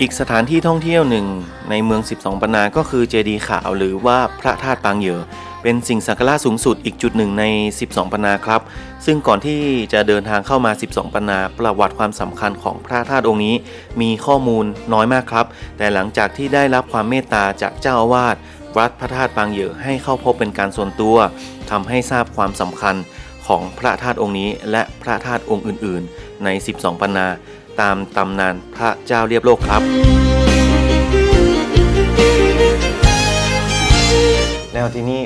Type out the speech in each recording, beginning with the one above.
อีกสถานที่ท่องเที่ยวหนึ่งในเมือง 12ปนนา ก็คือเจดีย์ขาวหรือว่าพระธาตุปางเหยอเป็นสิ่งศักดิ์สิทธิ์สูงสุดอีกจุดหนึ่งใน 12ปนนาครับ ซึ่งก่อนที่จะเดินทางเข้ามา 12 ปนนาประวัติความสำคัญของพระธาตุองค์นี้ มีข้อมูลน้อยมากครับ แต่หลังจากที่ได้รับความเมตตาจากเจ้าอาวาสวัดพระธาตุปางเหยอให้เข้าพบเป็นการส่วนตัวทำให้ทราบความสำคัญของพระธาตุองค์นี้ และพระธาตุองค์อื่น ๆ ใน 12 ปนา ตามตำนานพระเจ้าเรียบโลกครับ แล้วที่นี่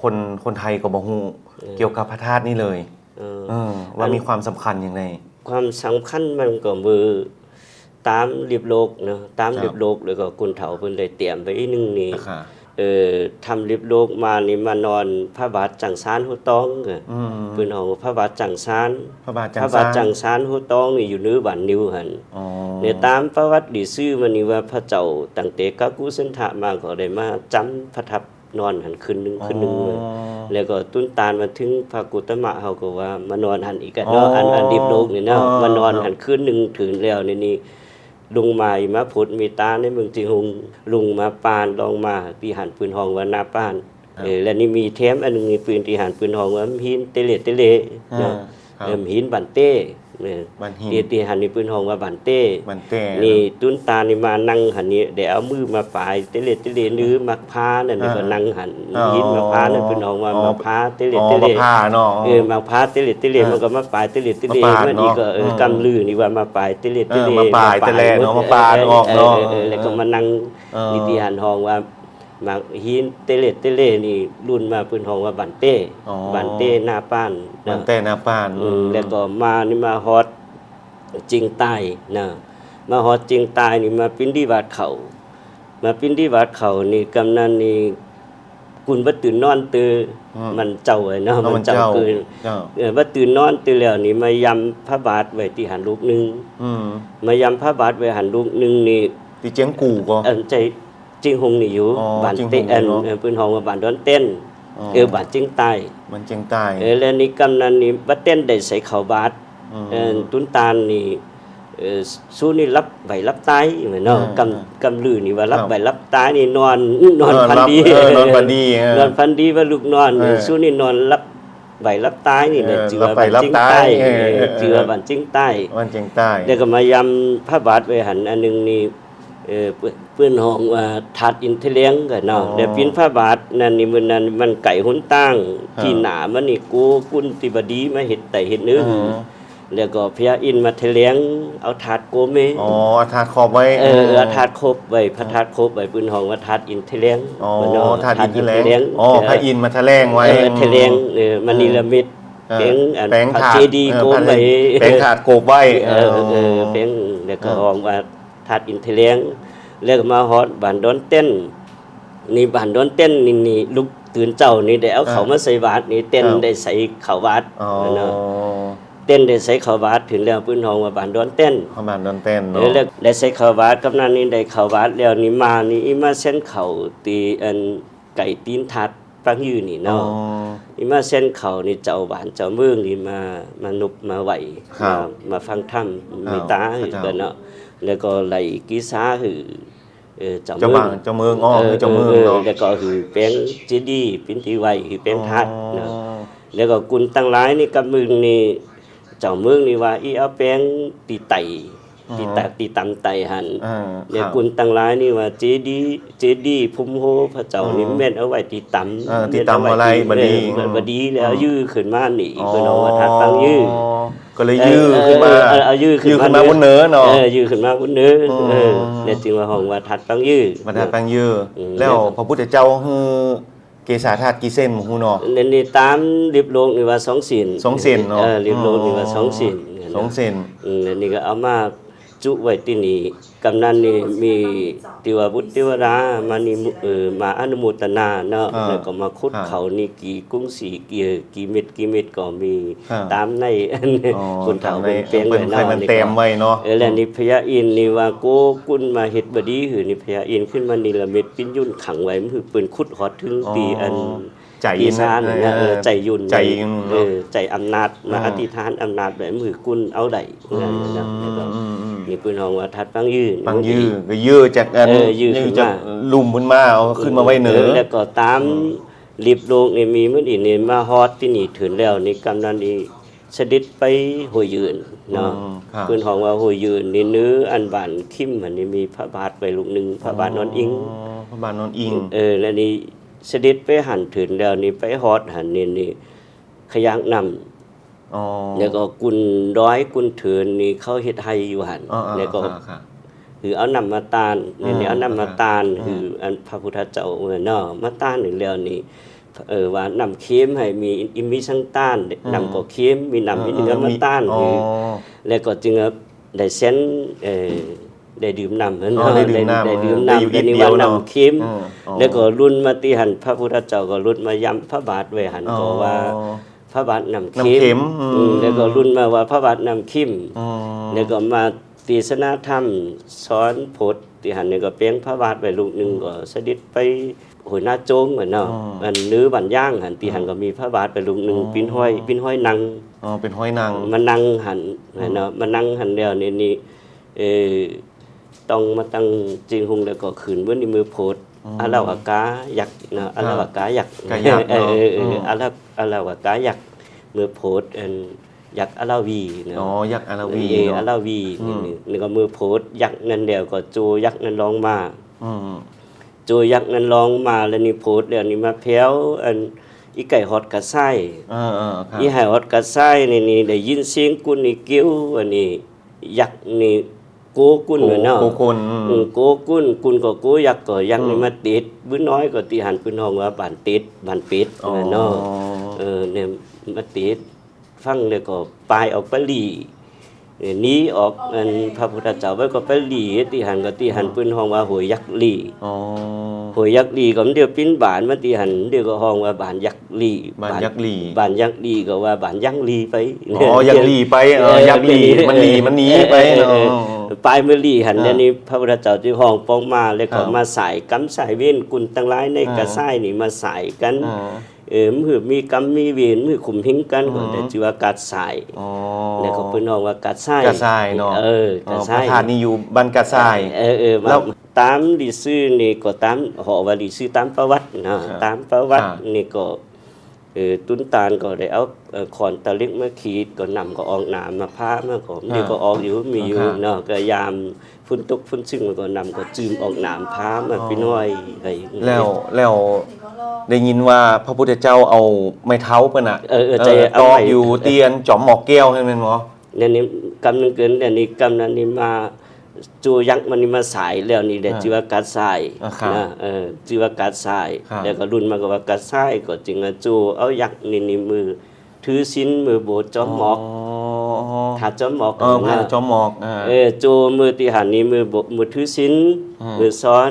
คนคนไทยก็บอกฮูเกี่ยวกับพระธาตุนี่เลยเออเออว่ามีความสำคัญอย่างไรความสำคัญมันก็มือตามเรียบโลกเนาะตามครับ เรียบโลกแล้วก็คุณเฒ่าเพิ่นได้เตรียมไว้อีกหนึงนี่ นะคะเอ่อ ทำเรียบโลกมานี่มานอนพระบาทจังสานหัวตองก็อืมเพิ่นเฮาพระบาทจังสานพระบาทจัพงระบาทจังซานสานหัวตองนี่อยู่เหนือบ้านนิวหั่นอ๋อเนี่ยตามประวัติดีซื่อมันนี่ว่าพระเจ้าตั้งแต่กากุสันทะมาก็ได้มาจำประทับนอนหันคืนหนึงคืนหนึงเลยอ๋อแล้วก็ตุ้นตาลมาถึงพระกุตมะเขาก็ว่ามานอนหันอีกกันเนาะอันอันดิบโลกนี่เนาะอ๋อมานอนหันคืนหนึ่งถึงแล้วนี่นี่ ลุงมาอีมาพุทธมีตาในเมืองจิงหงลุงมาปานลองมาปีหันปืนห้องว่านาปานเออแล้วนี่มีแถมอันหนึงมีปืนที่หันปืนห้องว่าหินเตเลเตเลเนาะครับเออหินบันเต้ เนี่ยบันหินที่ที่หันนี่ปืนห้องว่าบันเต้มันแต่นี่ตุ้นตานี่มานั่งหันนี่เดี๋ยวเอามือมาปลายเตเลเตเลนื้อมักพร้านั่นนี่ก็นั่งหันหินมะพร้าวนั่นเป็นออกมามักพร้าเตเลอ๋อเตเลมะพร้าวเนาะเออมาพร้าเตเลเตเลเออมันก็มาปลายเตเลเตเลมาปาดมันนี่ก็เนาะเออเออกำลือนี่ว่ามาปลายเตเลเตเลเออมาปลายเตเลเนาะมาปาดออกเนาะออออแล้วก็มานั่งเออนิติหันห้องว่า มาหินเตเลเตเลนี่รุ่นมาเป็นห้องว่าบันเต้อ๋อ บันเต้หน้าป้านมันแต่หน้าป้านอืมแล้วก็มานี่มาฮอดจริงใต้นะมาฮอดจริงใต้นี่มาปิ้นดีวาดเขามาปิ้นดีวาดเขานี่กำนันนี่กุนบ่ตื่นนอนตื่นมันเจ้าไอ้เนาะเนาะมัมันนเจ้าเจ้าเกินเจ้าเออว่าตื่นนอนตื่นแล้วนี่มายำพระบาทไว้ที่หันลูกหนึงอืมมายำพระบาทไว้หันลูกหนึงนี่ที่เจียงกูก็เอันใจ จิงหงนี่อยู่อ๋อบ้านจิงหงเต้นเอิ้นเนาะเออปืนห้องว่าบ้านดอนเต้นอ๋อเออบ้านจิงใต้มันเจียงใต้เออแล้วนี่กำนันนี่บัดเต้นได้ใส่ข้าวบาทมเออตุนตาลนี่เออสู้นี่รับใบรับตายเหมือนเนาะอืมกำกำลือนี่ว่ารับครับ ใบรับตายนี่นอนนอนเออพันรับดี เออนอนพันดีเออ นอนพันดีว่าลูกนอนเออสู้นี่นอนรับใบรับตายนี่แหละเออจือรับใบบันรับจิ้งตายใต้เออเออเออ จือบันจิ้งใต้ มันเจียงใต้ เดี๋ยวก็มายำพระบาทไว้หันอันหนึงนี่ เออเปิ้นเพื่อนห้องว่าถาดอินเทเลียงกันเนาะอ๋อเดี๋ยวปิ้นพระบาทนั่นนี่มันนั่นมันไก่หุนตั้งครับที่หนามันนี่กูกุนติบดีมาเฮ็ดไตเฮ็ดเนื้อออ๋อแล้วก็พระอินทร์มาเทเลียงเอาถาดโกเมอ๋ออาทาขอบไว้เออเอาถาดครบไว้พระถาดครบไว้ปืนห้องว่าถาดอินเทเลียงอ๋อเพิ่นเะทาดินทะเลเทเลียงอ๋อพระอินทร์มาแถลงไว้เออเทเลียงเออมันนิรมิตเออเพียงอันแปลงพระถาดเจดีย์เออโกพระไว้แปลงถาดโกบไว้เออเออเพียงแล้วก็ห้องว่า ถาดอินเทเลียงแล้วก็มาฮอดบ้านดอนเต้น นี่บ้านดอนเต้นนี่นี่ลูกตื่นเจ้านี่ได้เอาเขามาใส่บาตรนี่เต้นได้ใส่ข้าวบาตรอ๋อเนาะเต้นได้ใส่ข้าวบาตรถึงแล้วปืนห้องว่าบ้านดอนเต้นประมาณนั้นเต้นเอเนาะอแล้วได้ใส่ข้าวบาดกับนั้นนี่ได้ข้าวบาดแล้วนี่มานี่อีมาเส้นเข่าตีอันไก่ตีนทัดฟังยืนนี่อ๋อเนาะอีมาเส้นเข่านี่เจ้าบ้านเจ้าเมืองนี่มามานบมาไหวครัมาบมาฟังธรรมมีตาครับคือกันเนาะ แล้วก็ไหลกีซาคือเออเจ้าเจ้าเมือบ้างนเจ้าเมืองอ๋อคือเจ้าเมืองเออเนาะแล้วก็คือแป้งจีดีเป็นที่ไหวคือแป้งทัดเนาะอ๋อแล้วก็กุนตั้งหลายนี่กับมึงนี่เจ้าเมืองนี่ว่าอีเอาแป้งตีไตตีตะตีตำไตหัน อ่าเนี่ยครับกุนตั้งหลายนี่ว่าเจดีย์เจดีย์ภูมิโฮพระเจ้านี่แม่นเอาไว้ตีตำเออตีแม่นเอาตำไว้อะไรบดีเออบดีแล้วยื้อขึ้นมานี่อ๋อเพิ่นเอาว่าทัดตั้งยื้อ ก็เลยยื้อขึ้นมาเออเอายื้อขึ้นยื้อขึ้นมาบนเนื้อเนาะเออยื้อขึ้นมาบนเนื้ออมเออเนี่ยจึงว่าห้องว่าทัดตั้งยื้อบรรดาแปลงยื้ออมแล้วพระพุทธเจ้าฮือเกษาธาตุกี่เส้นหมู่ฮู้เนาะเนี่ยนี่ตามริบโลกนี่ว่าสองศีลสองศีลเนาะเออริบโลกนี่ว่าสองศีลสองเส้นอืมแล้วนี่ก็เอามาจุไว้ที่นี่ กำนันนี่มีติวาบุตรติวรามานี่มุเออมาอนุโมทนาเนาะอ่าแล้วก็มาคุดครับเขานี่กี่กุ้งสีกี่กี่เม็ดกี่เม็ดก็มีครับตามในอันนี้อ๋อคนเฒ่าทำเป็นในเปียงเป็ไว้นเนาะให้มันนี่ก็ เต็มไว้เนาะ เออแล้วนี่พญาอินทร์นี่ว่าโกกุนมาเฮ็ดบดีหือนี่พญาอินทร์ขึ้นมานี่ละเม็ดปิ้นยุ่นขังไว้มันคือปืนคุดฮอดถึงตีอันใจปีศาจเนี่ยเออใจยุนใจยุนเออใจอำนาจมาอ่า อธิษฐานอำนาจแบบมือกุนเอาได้นั่นนะแล้วก็อืม อืมนี่ปืนห้องว่าทัดปังยืนปังยือก็ยือจากอันเออยื้อขึ้นมาจากลุมขึ้นมาเอาขึ้นมาไว้เหนือ แล้วก็ตามลิบโลกนี่มีมื้อนี้นี่มาฮอดที่นี่ถึงแล้วนี่กำนันนี่เสด็จไปห้วยยืนเนาะอืมครับปืนห้องว่าห้วยยืนนี่เนื้ออันบานคิมอันนี้มีพระบาทไปลูกหนึงพระบาทนอนอิง พระบาทนอนอิง เออแล้วนี่เสด็จไปหันถึงแล้วนี่ไปฮอดหันนี่นี่ขยักนำอ๋อ แล้วก็กุนร้อยกุนเถินนี่เขาเฮ็ดให้อยู่หันอ๋ออ๋อแล้วก็ครับครับคือเอานำมาตาลนี่นี่อ่าเอานำมาตาลอ่าคืออันพระพุทธเจ้าเออเนาะมาตาลนี่แล้วนี่เออว่านำเค็มให้มีอิมีสังต้านนำก็เค็มมีนำมีเนื้อมาต้านอ๋อคือแล้วก็จึงเอาได้เส้นเออได้ดื่มน้ำเนาะอ๋อได้ดื่มน้ำได้ดื่มได้น้ำอยู่ได้อีกนี่เดีว่ายวเนาะนำเค็มอืมอ๋อแล้วก็รุ่นมาที่หันพระพุทธเจ้าก็รุ่นมาย้ำพระบาทไว้หันก็ว่าอ๋อ พระบาทนำนำเค็มอืมอืม แล้วก็รุ่นมาว่าพระบาทนำคิมอ๋อแล้วก็มาตีสนาธรรมสอนโพธิที่หันนี่ก็เปียงพระบาทไว้ลูกหนึงก็เสด็จไปโหยหน้าโจงเหมือนเนาะอันนื้อบันย่างหันที่หันก็มีพระบาทไปลูกหนึงปิ้นห้อยปิ้นห้อยนาง อ๋อเป็นห้อยนาง มานั่งหันเนาะมานั่งหันแล้วนี่นี่เออต้องมาตั้งจริงหงแล้วก็ขืนเว้นในมือโพธิอาลาวากายักษ์เนาะอาลาวากายักษ์กายักษ์เอเนาะอเออเออือม อาลา อาลาวากายักษ์มือโพธิอันยักษ์อาลาวีเนาะอ๋อยักษ์อาราวีเอออาเนาะลาวีอืมนี่นี่ก็มือโพธิยักษ์นั่นเดียวก็จูยักษ์นั่นร้องมาอืมจูยักษ์นั่นร้องมาแล้วนี่โพธิเดี๋ยวนี้มาแพ้วอันอีไก่ฮอดกระไส้เออเออครับอีไห่ฮอดกระไส้นี่นี่ได้ยินเสียงกุนนี่กิ้วอันนี้ยักษ์นี่ โกกุนเหมือนเนาะโกกุนอืมอืมโกกุนกุนก็โกยักษ์ก็ยักษ์นี่มาติดบื้อน้อยก็ตีหันปืนห้องว่าบ้านติดบ้านปิดอ๋อเนาะเออเนี่ยมาติดฟังแล้วก็ปลายออกไปหลีเออ หนี้ออกอันพระพุทธเจ้าไว้ก็ไปหลีตีหันก็ตีหันปืนห้องว่าโหยยักษ์หลีอ๋อโหยยักษ์หลีก็มันเดียวปิ้นบานมาตีหันเดียวก็ห้องว่าบานยักษ์หลีบ้านยักษ์หลีบานยักษ์หลีก็ว่าบานยักษ์หลีไปอ๋อยักษ์หลีไปเออยักษ์หลีมันหลีมันหนีไปเออเนาะเออเออปลายมือหลีหันอ่าเดี๋ยวนี้พระพุทธเจ้าที่ห้องป้องมาแล้วครัก็บมาสายกำสายเวียนกุลตั้งหลายในอ่ากระส่ายนี่มาสายกันอ๋อ เออมือมีกรรมมีเวรมือขุมหิงกันก็อืมแต่ชื่อว่ากัดสายอ๋อแล้วก็เพิ่นห้องว่ากัดสายกระทรายเนาะเอออ๋กัอดพสาระยธาตุนี่อยู่บ้านกระทรายเออเออแล้วมาตามดิซื่อนี่ก็ตามหอว่าดิซื่อตามประวัตินะครับตามประวัติครับนี่ก็เออตุนตาลก็ได้เอาเอ่อขอนตะลิกมาขีดก็นำก็ออกหนามมาพามาก็นี่ก็ออกอยู่มีอยู่ครับเนาะก็ยามฝนตกฝนซึ่งมันก็นำก็จืมออกหนามพามาพี่น้อยอะไรอย่างเงี้ยแล้วแล้ว ได้ยินว่าพระพุทธเจ้าเอาไม้เท้าเปิ้นน่ะเออเออใจเอาตอกไม้ อยู่เตียนจอมหมอกแก้วใช่ไหมหมอเนี่ยนี่กำนึงเกินเนี่ยนี่กำนั้นนี่มาจูยักษ์มันนี่มาสายแล้วนี่แหละอ่าชื่อว่ากัดสายอ่าครับนะเออชื่อว่ากัดสายครับ แล้วก็รุ่นมาก็ว่ากัดสายก็จึงว่าจูเอายักษ์นี่นี่มือ ถือศีลมือโบสถ์จอมหมอก อ๋อ ถ้าจอมหมอกเออพระนะจอมหมอกอ่าเออจูมือที่หันนี่มือโบมือถือศีลอืมมือซ้อน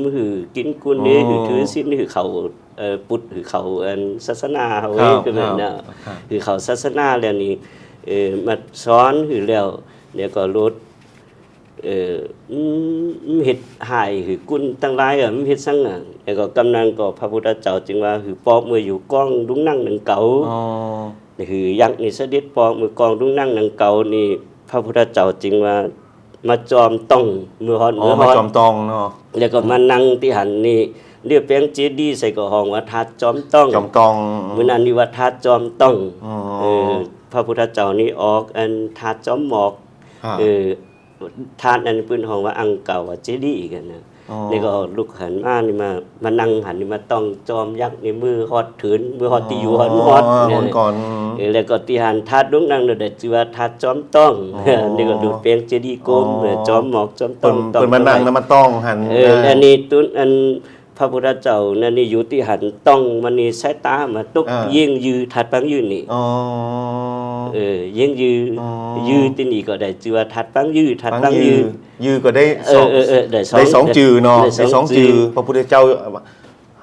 มือหือกินกุนนี่อ๋อหือถือศีลนี่หือเขาเอ่อปุตหือเขาอันศาสนาเฮาครัเอ้บก็แม่นครันะบครับคือเขาศาสนาแล้วนี่เออมาสอนคือแล้วเดี๋ยวก็ลดเอออืมเฮ็ดหายคือกุนตั้งหลายอะมันเฮ็ดซั่งอะแล้วก็กำนันก็พระพุทธเจ้าจึงว่าคือปอกมืออยู่กองดุงนั่งหนังเก่าอ๋อนี่ คือยักษ์นี่เสด็จปอกมือกองดุงนั่งหนังเก่านี่พระพุทธเจ้าจึงว่ามาจอมต้องมือฮอดอ๋อมือฮมาอดจอมตองเนาะแล้วก็มานั่งที่หันนี่เรียกแปลงเจดีย์ใส่ก็ห้องว่าทัดจอมต้องจอมตองมื้อนั้นนี่ว่าทัดจอมต้องอ๋อเออพระพุทธเจ้านี่ออกอันทาดจอมหมอกครับเออทาดอันปืนห้องว่าอังเก่าว่าเจดีย์กันนะอ๋อ นี่ก็ลุกหันมานี่มามานั่งหันนี่มาต้องจอมยักษ์ในมือฮอดถืนมือฮอดที่อยู่ฮอดฮอดอ๋อเนี่ยคนก่อนเออแล้วก็ที่หันทาดลุกนั่งเด้อชื่อว่าทาดจอมต้องอ๋อนี่ก็ดูเปียงเจดีย์กลมอ๋อเออจอมหมอกจอมต้เปิ้องนต้องเปิ้นมานั่งแล้วมาต้องหันเอออันนี้ตุนอันพระพุทธเจ้านั่นนี่อยู่ที่หันต้องมันนี่สายตามาตกอ่าเยี่ยงยือทัดปังยืนนี่อ๋อ เออยังยืออ๋อยือที่นี่ก็ได้ชื่อว่าทัดปังยือทัดปังปังยืยืออยือก็ได้เอสอองเออเออได้สองได้สองจือเนาะได้ได้สองจือพระพุทธเจ้า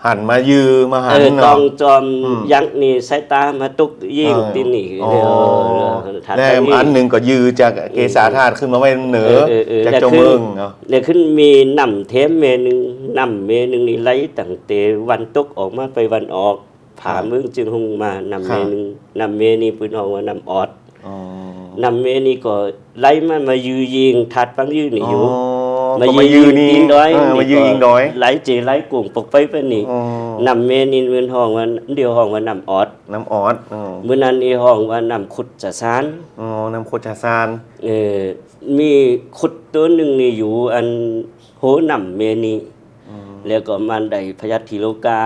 หันมายือมาหัเอนอต้เนาะองจอมอืมยักษ์นี่สายตามาตุกยิงที่นี่อ๋อเออทัดและปังยือันหนึ่งก็ยือจากเกษาธาตุขึ้นมาไว้เหนือเออเออจากแล้วเจ้าขึ้นเมืองเนาะเนี่ยขึ้นมีน้ำเทมเมนึงน้ำเมนึงนี่ไหลตั้งแต่วันตกออกมาไปวันออก ผ่าเมืองจึงหงมานำเมนึงน้ำเมนี่ปืนออกว่าน้ำออดอ๋อนำเมนี่ก็ไล่มันมายือยิงทัดปังยือนี่อยู่ก็มายืนนี่ยิงดอยเมายืนยิงดอยไล่เจไล่กุ่งปกไปไปนี่อ๋อนำเมนี่เมือนห้องว่าเดียวห้องว่านำออดน้ำออดอ๋อมื้อนั้นอีห้องว่านำขุดจะซานอ๋อน้ำโคชาซานเออมีขุดตัวหนึงนี่อยู่อันโหนำเมนี่แล้วก็มันได้พยัคฆ์ธีโลกา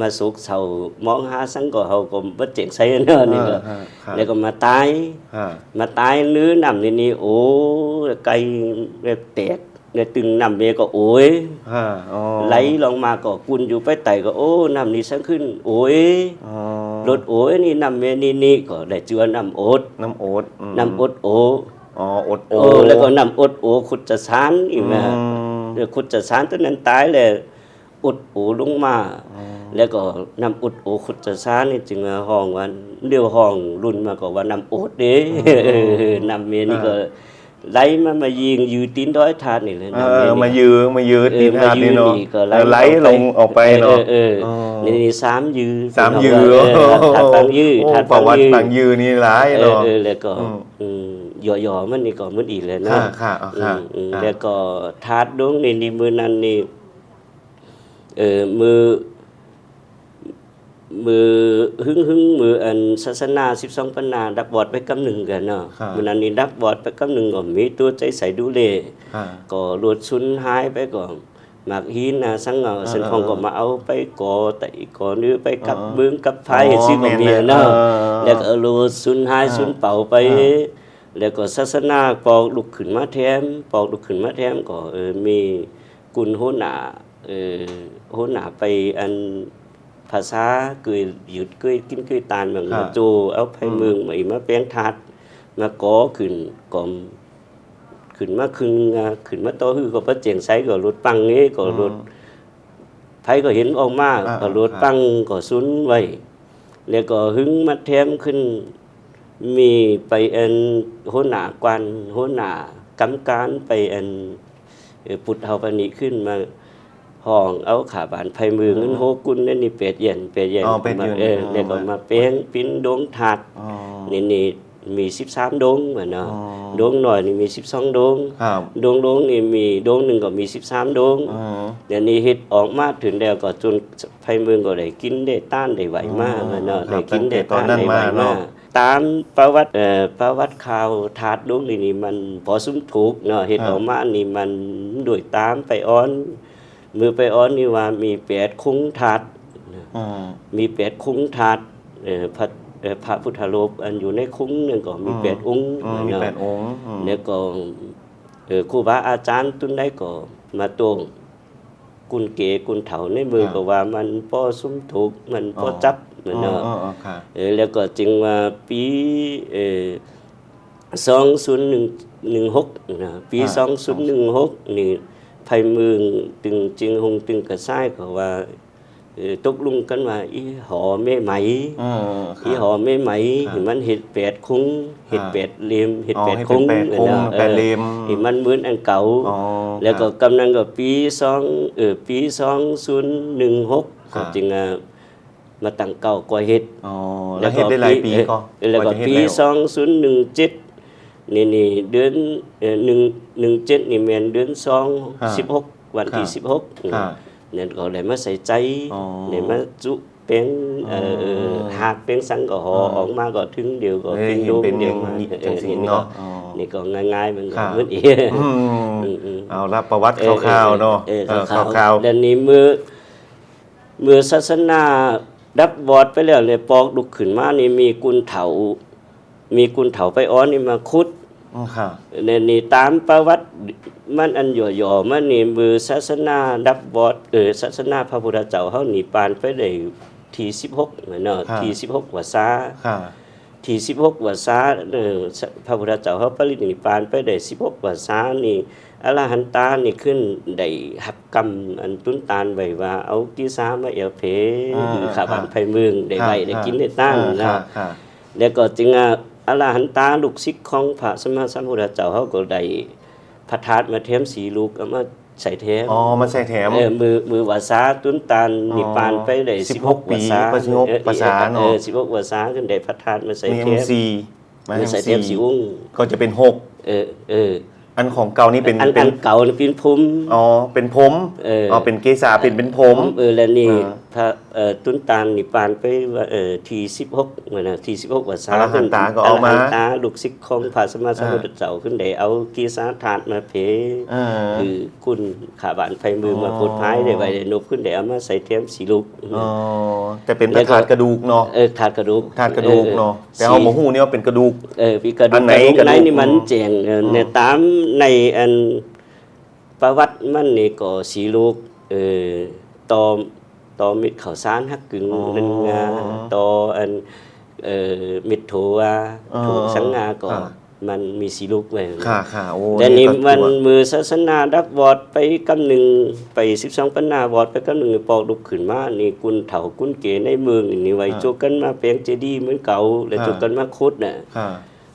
มาสุกเสามองหาสังก็เฮาก็บ่เจ๋งใส่เนาะนี่ก็ฮะฮะแล้วก็มาตายฮะมาตายลื้อนำนี่นี่โอ้ไก่แบบแตกเนี่ยตึงนำเมก็โอ้ยฮะอ๋อไหลลงมาก็กุนอยู่ไปไตก็โอ้นำนี่สังขึ้น โอ้ยอ๋อรถโอ้ยนี่นำเมนี่นี่ก็ได้เจือน้ำโอดน้ำโอดอืมน้ำอดโออ๋ออดโอโอ้แล้วก็น้ำอดโอขุดจะสานอีกนะอืมเดี๋ยวขุดจะสานตัวนั้นตายเลยอุดโอลงมา แล้วก็น้ำอุดโอขุดจะสานนี่จึงว่าห้องว่าเรียวห้องรุ่นมาก็ว่าน้ำโอดเด้เออน้ำเมนี่ก็ไหลมามายิงอยู่ตีนด้อยทานนี่เลยเอน้ำเมอนี่มายือมายือเอตีอนมาหาดยืนี่นเนาะนี่ก็เออไหลลงออกไปเนาะเออเอออ๋อนี่นี่สามยือสามยือเออถัดตังยือโอ้ถัดประวัติยือต่างยือนี่หลายเออเนาะเออแล้วก็อืมอืมหย่อๆมันนี่ก็มันอีกเลยค่ะนะค่ะเอาค่ะอืมอืมค่ะแล้วก็ทาดดวงนี่นี่มือนั้นนี่เออมือ มือหึงหึงมืออันศาสนา12ปันนาดับบอดไปกำหนึ่งกันเนาะครับมือนั้นนี่ดับบอดไปกำหนึ่งก็มีตัวใจใส่ดูเลค่ะก็หลุดสุนหายไปก่อนหมากหินนะสังเงาเส้นของก็มาเอาไปก่อแต่อีกก่อนื้อไปกับอ๋อเบื้องกับไฟซื้อก็มีเนาะเออแล้วก็เอาหลุดสุนหายสุนเป่าไป แล้วก็ศาสนาปอกลุกขึ้นมาแถมปอกลุกขึ้นมาแถมก็เออมีกุลโหนาเออโหนาไปอัน ภาษาเกยหยุดเกยกินเกยตานเมืองครัมาบโจเอาไผเมืองมาอีมาแปลงทัดมาก่อขึ้นก่อมขึ้นมาครึ่งอ่าขึ้นมาโตอฮือก็พระเจียงไสก็รถปังนี้ก็รถไผก็เห็นออกมาอ่าก็รถปังก็สุนไว้แล้วก็หึงมาแถมขึ้น มีไปอันโหหน้ากวนโหหน้ากำการไปอันเอ่อปุดเฮาปานนี้ขึ้นมา ห้องเอาขาบานไผมือเงินโฮกุนนั่นนี่เป็ดเย็นเป็ดเย็นอ๋อเป็ดเย็นมาเอออ๋อแล้วก็มาเป้งปิ้นดวงถาดอ๋อนี่นี่มี13ดวงเหมือนเนาะอ๋อดวงหน่อยนี่มี12ดวงครับดวงดวงนี่มีดวงหนึ่งก็มี13ดวงอ๋อเดี๋ยวนี้เฮ็ดออกมาถึงแล้วก็จนไผเมืองก็ได้กินได้ต้านได้ไหวมากเหมือนเนาะครัได้บกินได้ตั้งแต่ตอนต้านนั้นได้ไหวมาเนาะมากตามประวัติเอ่อประวัติข่าวถาดดวงนี่นี่มันพอสมถูกเนาะเฮ็ดออกมานี่มันด้วยตามไปอ้อน มือไปอ้อนนี่ว่ามีแปดคุ้งถาดอ๋อมีแปดคุ้งถาดเอ่อพระเอ่อพระพุทธรูปอันอยู่ในคุ้งหนึงก็มีแปดองค์อ๋อมีเนาะแปดองค์อืมแล้วก็เอ่อครูบาอาจารย์ตุนได้ก็มาตวงกุนเกกุนเถาในมือก็ว่ามันป้อซุ้มถูกมันป้อจับอ๋อเนาะอ๋ออ๋อค่ะเออแล้วก็จึงว่าปีเอ่อสองศูนย์หนึ่งหนึ่งหกนะปีสองศูนย์หนึ่งหกนี่ ไพเมืองตึงจึงหงตึงกระซ้ายก็ว่าเอ่อตกลงกันว่าอีหอแม่ไหมอ๋ออีค่ะหอแม่ไหมครับมันเห็ดแปดคุ้งเห็ดอ่าแปดเหลี่ยมเห็ดอ๋อแปดเห็ดคุ้งแปดคุ้งนะแปดเหลี่ยมอออีมันเหมือนอันเก่าอ๋อแล้วก็ครับกำนังก็ปีสองเออปีสองศูนย์หนึ่งหกครับจึงอะมาตั้งเก่าก่อเห็ดอ๋อแล้วเฮ็ดได้หลายปีก็เออแล้วก็าจะเฮ็ดปีแล้วสองศูนย์หนึ่งเจ็ด นี่นี่เดือนเอ่อหนึ่งหนึ่งเจ็ดนี่แมนเดือนสองสิบหกวันที่ครับสิบหกค่ะเนี่ยก็ได้มาใส่ใจอ๋อได้มาจุเป็นเอ่อเอ่ออ๋อหากเป็นสังก็หอออกมาก็ถึงเดียวก็เอ้ยเป็นเห็นโดมเป็นเดีอยวย่างมานี้เออจังสินี่ก็เนาะอ๋อนี่ก็ง่ายๆมันก็ครับเหมือนอีกอืมอืมเอาละประวัติคร่าวๆเนาะเออเออคร่าวคร่าวๆแล้วนี้เมื่อเมื่อศาสนาดับบอดไปแล้วเนี่ยปอกลุกขึ้นมานี่มีกุนเถา มีกุนเถาไปอ้อนนี่มาคุดๆอืมค่ะเนี่ยนี่ตามประวัติมันอันหย่อๆมันนี่มือศาสนาดับบอดเออศาสนาพระพุทธเจ้าเฮานี่ปานไปได้ที่16เนาะครับที่16วาษาค่ะที่16วาษาเออพระพุทธเจ้าเฮาปรินิพพานไปได้16วาษานี่อรหันตานี่ขึ้นได้หับกรรมอันตุนตานไว้ว่าเอากีสามาเอวเพอ่าข้าบ้านไผเมืองได้ไว้ได้กินได้ตั้งอ่านะค่ะค่ะแล้วก็จึงอะ อรหันตาลูกศิษย์ของพระสมมาสัมพุทธเจ้าเขาก็ได้พระธาตุมาเทมสีลูกเอามาใส่เทมอ๋อมันใส่แถม เออมือมือวาสาตุนตานนิพพานไปได้16 16วาสาปี16วาสาเนอะเออ16วาสาขึ้นได้พระธาตุมาใส่มีเทม MC ไม้ไม่แฮมใส่เทียมสี่สีอุ้งก็จะเป็นหกเออเอออันของเก่านี่เป็นอันเป็อันนเก่านี่เป็นพุ่ม อ๋อเป็นผมเอออ๋ อเป็นเกษาเป็นเป็นผม เออแล้วนี่อ่า พระเอ่อตุนตาลนี่ปานไปว่าเอ่อที่16เหมือนน่ะที่16ว่าสาอรหันตาก็เอามา รหันตาลูกศิษย์ของพระสัมมาสัมพุทธเจ้าขึ้นได้เอากีสาถาดมาเพเออ คือคุณขาบานไฟมือมาอ๋อพุดพายได้ไว้ได้นบขึ้นได้เอามาใส่เทียมสีลูก อ๋อแต่เป็นแล้วก็ ถาดกระดูกเนาะเออถาดกระดูกถาดกระดูกเนาะแต่เอาหมูหูเนี่ยว่าเป็นกระดูก เออพี่กระดูอักนไหนกระดูกกระดูกไหนนี่มันอืมแจงเออเนี่ยตามในอันประวัติมันนี่ก็สีลูกเออตอม ตอมิดข้าวสารฮักกึ่งอ๋อนึงงาตออันเอ่อมิดโถวาอ๋อถูกสังงาก็ค่ะมันมีสีลูกไว้ค่ะค่ะโอ้แต่นี่ก็มันถือว่ามือศาสนาดับวอดไปกำหนึ่งไป12ปันนาวอดไปกำหนึ่งปอกลุกขึ้นมา นี่กุนเถากุนเก๋ในเมืองนี่ไว้โจกกันมาแปลงเจดีย์เหมือนเก่าแล้วโจกกันมาคุดน่ะค่ะ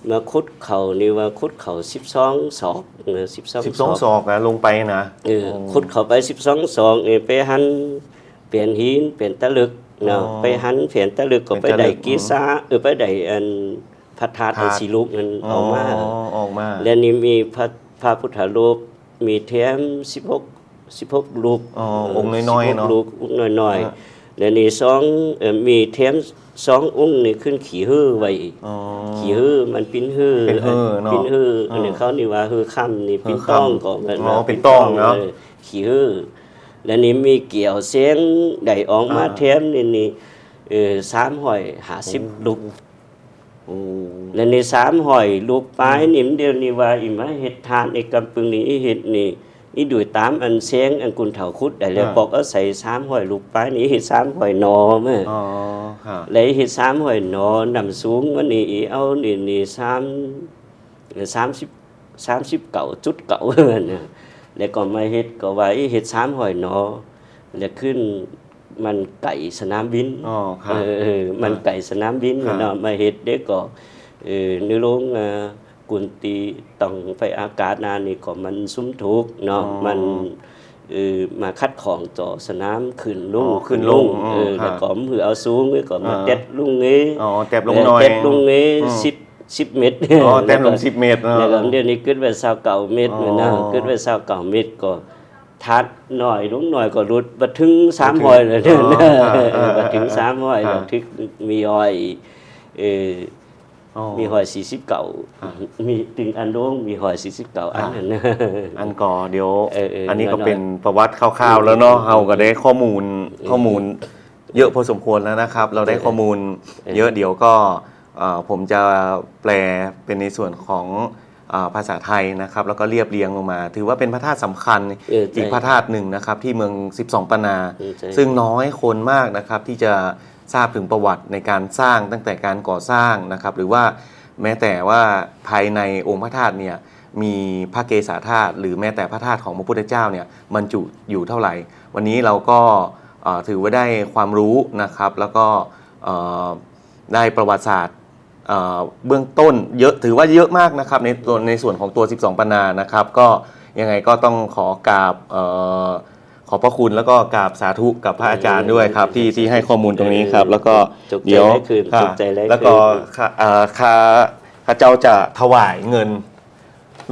มาคุดเขานี่ว่าคุดเขา12ศอกเออ12สิบสองศอกอะลงไปนะเออคุดเขาไป12ศอกนี่ไปหัน เปลี่ยนหินเปลี่ยนตะลึกเนาะอ๋อไปหันเปลี่ยนตะลึกก็ไปเปลี่ยนตะลึได้กกีซาเออไปได้อันพระธาตุอันธาตุสีลูกนั่นออกมาออกมา และนี่มีพระพระพุทธรูปมีแถม16 16ลูกอ๋อองค์น้อยๆเนาะ16ลูกองค์น้อยฮะๆและนี่สองเอ่อมีแถมสององค์นี่ขึ้นขี่ฮื้อไว้อ๋อขี่ฮื้อมันปิ้นฮื้อเป็นฮื้อเนาะปิ้นฮื้ออ่าเนี่ยเขานี่ว่าฮื้อค่ำนี่ปิ้นฮื้อค่ำต้องก็แบบอ๋อปิ้นต้องเนาะออขี่ฮื้อ และนี่มีเกี่ยวเสียงได้ออกมาอ่าแถมนี่นี่เออ350ลูกโอ้และในสามหอยลูกปลายนี่มันเดียวนี่ว่าอิมาเฮ็ดทานในกำปึงนี่อีเฮ็ดนี่นี่ดูตามอันเสียงอันกุนเถาคุดได้แล้วบอกเอาใส่สามหอยลูกปลายนี่เฮ็ดสามหอยหนอแม่อ๋อค่ะแล้วเฮ็ดสามหอยหนอนำสูงมันนี่อีเอานี่นี่สามสามสิบสามสิบเก่าจุดเก่าเนี่ย แล้วก็มาเฮ็ดก็ว่าอีเฮ็ดสามหอยหนอแล้วขึ้นมันไก่สนามบินอ๋อค่ะเออเออมันไก่สนามบินครับเนาะมาเฮ็ดเด็กก็เออในโรงอ่ากุนตีต้องไปอากาศนานนี่ก็มันซุ้มทุกข์เนาะมันเออมาคัดของต่อสนามขึ้นลุ่งอ๋อขึ้นลุ่งลุ่งเออครับแล้วก็มือเอาสูงนี่ก็มาอ่าเต็ดลุงนี้อ๋อแตบลงหน่อยเต็ดลุงนี้อืมสิบ สิบเมตรอ๋อแต้มลงล้วก็สิบเมตรเนอะแล้วก็เดี๋ยวนี้ขึ้นไปเศร้าเก่าเมตรอ๋อนะขึ้นไปเศร้าเก่าเมตรก็ทัดหน่อยลงหน่อยก็รุดบัถึงสามหอยเลยเนี่ยอ๋ออ่าอ่าบัถึงสามหอยอ่าบัถึงมีหอยเอออ๋อมีหอยสี่สิบเก่ามีถึงอันโดงมีหอยสี่สิบเก่าอันนั้นนะอันก่อเดี๋ยวเออเอออันนี้ก็น้อยๆเป็นประวัติคร่าวๆแล้วเนาะเราก็ได้ข้อมูลข้อมูลเยอะพอสมควรแล้วนะครับ เราได้ข้อมูลเยอะเดี๋ยวก็เอ่อ ผมจะแปลเป็นในส่วนของเอ่อภาษาไทยนะครับ แล้วก็เรียบเรียงลงมา ถือว่าเป็นพระธาตุสำคัญเออใช่อีกพระธาตุหนึ่งนะครับ ที่เมือง 12 ปนาเออใช่ซึ่งน้อยคนมากนะครับ ที่จะทราบถึงประวัติในการสร้างตั้งแต่การก่อสร้างนะครับ หรือว่าแม้แต่ว่าภายในองค์พระธาตุเนี่ยมีพระเกศาธาตุหรือแม้แต่พระธาตุของพระพุทธเจ้าเนี่ยบรรจุอยู่เท่าไหร่ วันนี้เราก็เอ่อถือว่าได้ความรู้นะครับ แล้วก็เอ่อได้ประวัติศาสตร์ เอ่อเบื้องต้นเยอะถือว่าเยอะมากนะครับในตัวในส่วนของตัว 12 ปนานะครับ ก็ยังไงก็ต้องขอกราบเอ่อขอบพระคุณแล้วก็กราบสาธุกับพระอาจารย์ด้วยครับ ที่ที่ให้ข้อมูลตรงนี้ครับ แล้วก็จบใจเดี๋ยวได้คืนค่ะจบใจได้คืนแล้วก็ข้าเอ่อข้าข้าเจ้าจะถวายเงิน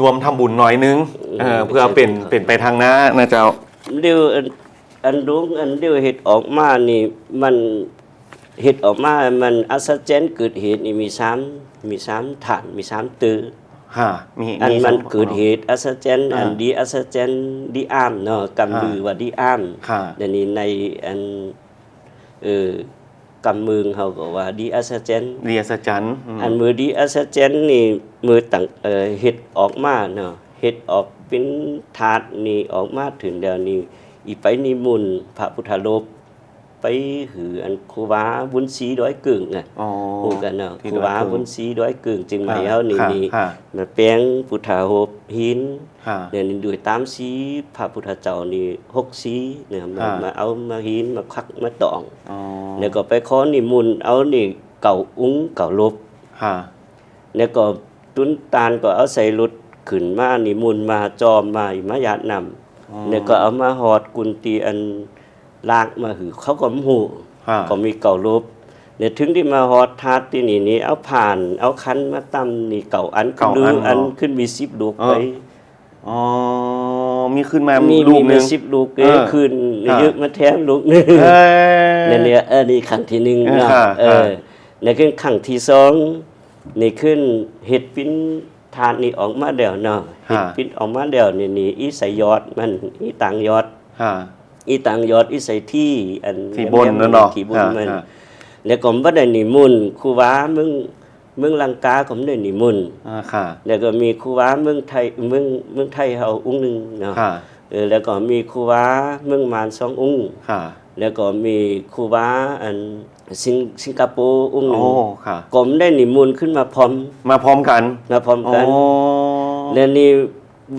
รวมทำบุญหน่อยนึงเอ่อเพื่อเป็นเป็นไปทางหน้านะเจ้าเดี๋ยวอันอันดวงอันเดียวเห็ดออกมานี่มัน เห็ดออกมามันอัศจรรย์เกิดเหตุนี่มีสามมีสามฐานมีสามตือฮะมีอันมีมันสงเกิดเหตุอัศจรรย์อ่าอันดีอัศจรรย์ดีอ้ามเนาะกำลือว่าดีอ้ามค่ะเดี๋ยวนี้ในอันเออกำมือเขาก็ว่าดีอัศจรรย์เรียสจันทร์อืมอันมือดีอัศจรรย์นี่มือตั้งเอ่อเฮ็ดออกมาเนาะเฮ็ดออกเป็นถาดนี่ออกมาถึงเดี๋ยวนี้อีไปนิมนต์พระพุทธรูป ไปหืออันครูบาบุญศรีร้อยกึ่งอะอ๋อฮู้กันเนาะครูบาร้อยกึ่งบุญศรีร้อยกึ่งจึงมาให้เฮานี่ค่ะนี่ค่ะมาแปลงพุทธรูปหินเนี่ยนี่ด้วยตามสีพระพุทธเจ้านี่หกสีเนี่ยมามาเอามาหินมาคักมาตองอแล้วก็ไปขอนิมนต์เอานี่เก่าอุ้งเก่าลบแล้วก็ตุนตาลก็เอาใส่รถขึ้นมานิมนต์มาจอมมาอิมายาดนำแล้วก็เอามาหอดกุนตีอัน ลากมาหือเขาก็หูค่ะก็มีเก่าลบเนี่ยถึงที่มาฮอดทาดที่นี่นี่เอาผ่านเอาคันมาตำนี่เก่าอันเก่าอันลืออันเนาะขึ้นมี10ลูกเออไปอ๋อมีขึ้นมามีลูมีกหนึมีง10ลูกเออขึ้นครับเยอะมาแถมลูกหนึงเอ้ยนั่นเนี่ยเออนี่ครั้งที่หนึ่งเออเนาะค่ะเอค่ะอนี่ขึ้นครั้งที่สองนี่ขึ้นเห็ดปิ้นทานนี่ออกมาแล้วเนาะเห็ดปิ้นออกมาแล้วนี่นี่อีใส่ยอดมันอีต่างยอดค่ะ อีต่างยอดอีใส่ที่อันที่บนนั่นเนาะที่บนค่ะมันค่ะแล้วก็บ่ได้นิมนต์ครูบาเมืองเมืองลังกาก็บ่ได้นิมนต์อ่าค่ะแล้วก็มีครูบาเมืองไทยเมืองเมืองไทยเฮาองค์หนึงเนาะค่ะเออแล้วก็มีครูบาเมืองมารสององค์ค่ะแล้วก็มีครูบาอันสิงสิงคโปร์องค์หนึ่โอ้งค่ะผมได้นิมนต์ขึ้นมาพร้อม มาพร้อมกัน มาพร้อมโอ้กันแล้วนี่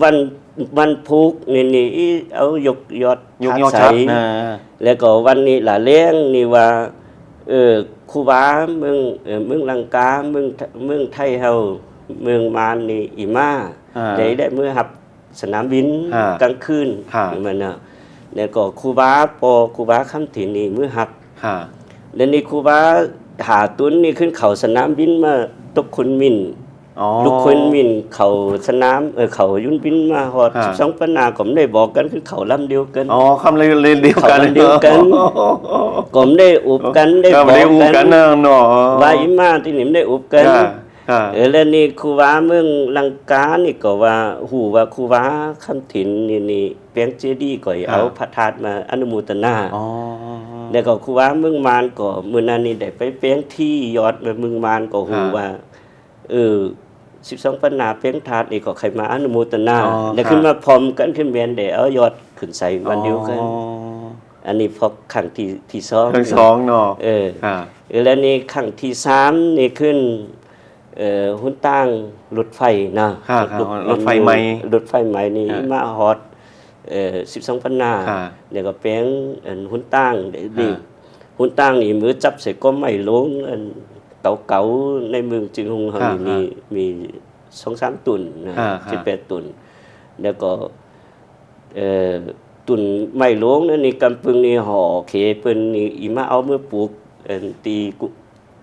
วัน วันพุกนี่นี่อีเอายกยอดยกทัยอดใสชัดนะแล้วก็วันนี้หลาเลี้ยงนี่ว่าเออครูบาเมืองเออเมืองลังกาเมืองเมืองไทยเฮาเมืองมารนี่อีมาอ่าได้ได้เมื่อหับสนามบินอ่ากลางคืนค่ะมันน่ะแล้วก็ครูบาปอครูบาคำถิ่นนี่มื้อหับค่ะแล้วนี่ครูบาหาตุนนี่ขึ้นเขาสนามบินมาตกคนมินอ๋อ ลูกคนมินเขาสนามเออเขายุ่นบินมาฮอดฮะสองปนาผมได้บอกกันคือเขาลำเดียวกันอ๋อคำเลยเรียนเดียวกันเขาเดียวกันผมได้อุบกันได้ก็บไม่อได้กอูกักันนนะเนาะว่าอิมาที่นี่ไม่ได้อุบกันค่ะค่ะเออแล้วนี่ครูบาเมืองลังกานี่ก็ว่าหูว่าครูบาคำถิ่นนี่นี่เปียงเจดีย์ก็เอาพระธาตุมาอนุโมทนาอ๋อแล้วก็ครูบาเมืองมารก็มื้อนั้นนี่ได้ไปเปียงที่ยอดเมืองมารก็หูว่าเออ 12ปันนาเปียงถาดนี่ก็ใครมาอนุโมทนาอ๋อแล้วครับขึ้นมาพร้อมกันขึ้นเวียนได้เอายอดขึ้นใส่วันเดียวกันอ๋ออันนี้พอครั้งที่ที่สองทั้งสองเนาะเออค่ะแล้วนี่ครั้งที่สามนี่ขึ้นเอ่อหุ้นตั้งรถไฟนะค่ะค่ะรถไฟไหมรถไฟไหมนี่ค่ะมาฮอดเอ่อ12ปันนาค่ะเดี๋ยวก็แปลงอันหุ้นตั้งเดี๋ยวนี่ค่ะหุ้นตั้งนี่มือจับใส่ก็ไม่ลงอัน เก่าๆในเมืองจิงฮงเฮาค่ะนี่มีมีสองสามตุนนะค่ะค่ะสิบแปดตุน แล้วก็เอ่อตุนไม่ลงนั่นนี่กำปึงนี่ห่อเขเปิ้นนี่อีมาเอามือปลูกเอันตีกุ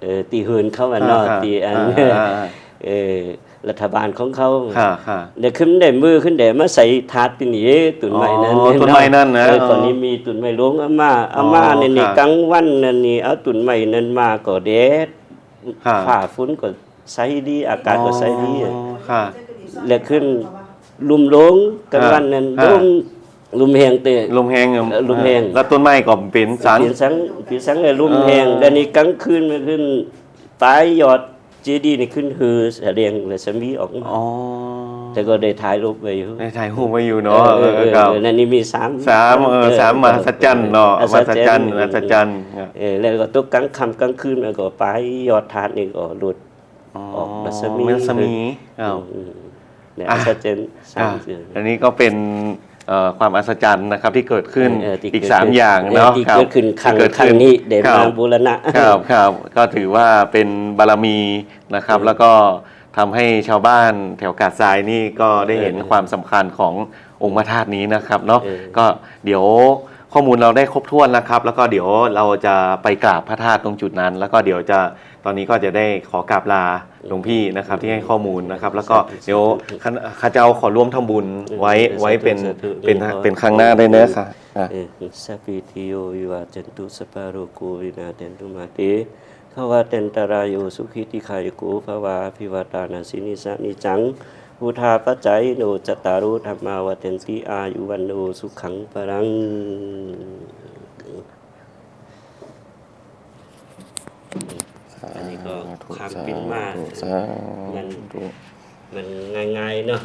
เอ่อตีเฮือนเขาอะเนาะค่ะตีอันอ่าอ่าอ่าเอ่อรัฐบาลของเขาค่ะค่ะเดี๋ยวขึ้นได้มือขึ้นได้มาใส่ถาดปีนี้ตุนไม้นั้นอ๋อตุนไม้นั่นนะเออก่อนนี้มีตุนไม้หลวงอาม่าอาม่าอ๋อเนี่ยนี่ค่ะกลางวันนั่นนี่เอาตุนไม้นั้นมาก็แดด ค่ะฝ่าฝนก็ใสดี อากาศก็ใสดีอะอ๋อค่ะแล้วขึ้นลุมหลงกลางวันนั้นฮะลงลุมแหงเตะลมแห้งอะเออลมแห้งแล้วต้นไม้ก็เป็นสารเปลี่ยนสังเปลี่ยนสังเลยลุมแหงเออแล้วนี่กลางคืนมันขึ้นปลายยอดเจดีย์นี่ขึ้นฮือแสดงและสมีออกมาอ๋อ แต่ก็ได้ถ่ายรูปไว้อยู่ได้ถ่ายรูปไว้อยู่เนาะเออเออครับเออนั่นนี่มีสามสามเออสามมหัศจรรย์เนาะอัมหัศจรรย์มหัศจรรย์เออแล้วก็ตุกกลางค่ำกลางคืนมันก็ไปยอดทานนี่ก็หลุดอ๋อออกรัศมีรัศมีอ้าวอืมเนี่ยอะอัศจรรย์สาอะมเสืออันนี้ก็เป็นเอ่อความอัศจรรย์นะครับที่เกิดขึ้นเที่อีกเดสามขึ้อย่างเนาะที่ครับเกิดขึ้นครั้งที่เกิดครั้งขึ้นี้เดคมารับบูรณะครับครับก็ถือว่าเป็นบารมีนะครับแล้วก็ ทำให้ชาวบ้านแถวกาดทรายนี่ก็ได้เห็นเออความสำคัญขององค์พระธาตุนี้นะครับเนาะเออก็เดี๋ยวข้อมูลเราได้ครบถ้วนแล้วครับ แล้วก็เดี๋ยวเราจะไปกราบพระธาตุตรงจุดนั้น แล้วก็เดี๋ยวจะตอนนี้ก็จะได้ขอกราบลาหลวงพี่นะครับที่ให้ข้อมูลนะครับ แล้วก็เดี๋ยวข้าข้าเจ้าขอร่วมทำบุญไว้ไว้เป็นเป็นเป็นครั้งหน้าได้เนอะค่ะอะเออสัพพิทิโยวิวาจันตุสปปาโรโกวินาเตนตุมาเต ภวะเตนตรายโยสุขิติขายโกภวาภิวาตานาสินิสานิจังพุทธาปัจจัยโนจตารุธรรมาวเตนติอายุวันโนสุขังปรังอันนี้ก็ความเป็นมาสามันธุมันง่ายๆเนาะ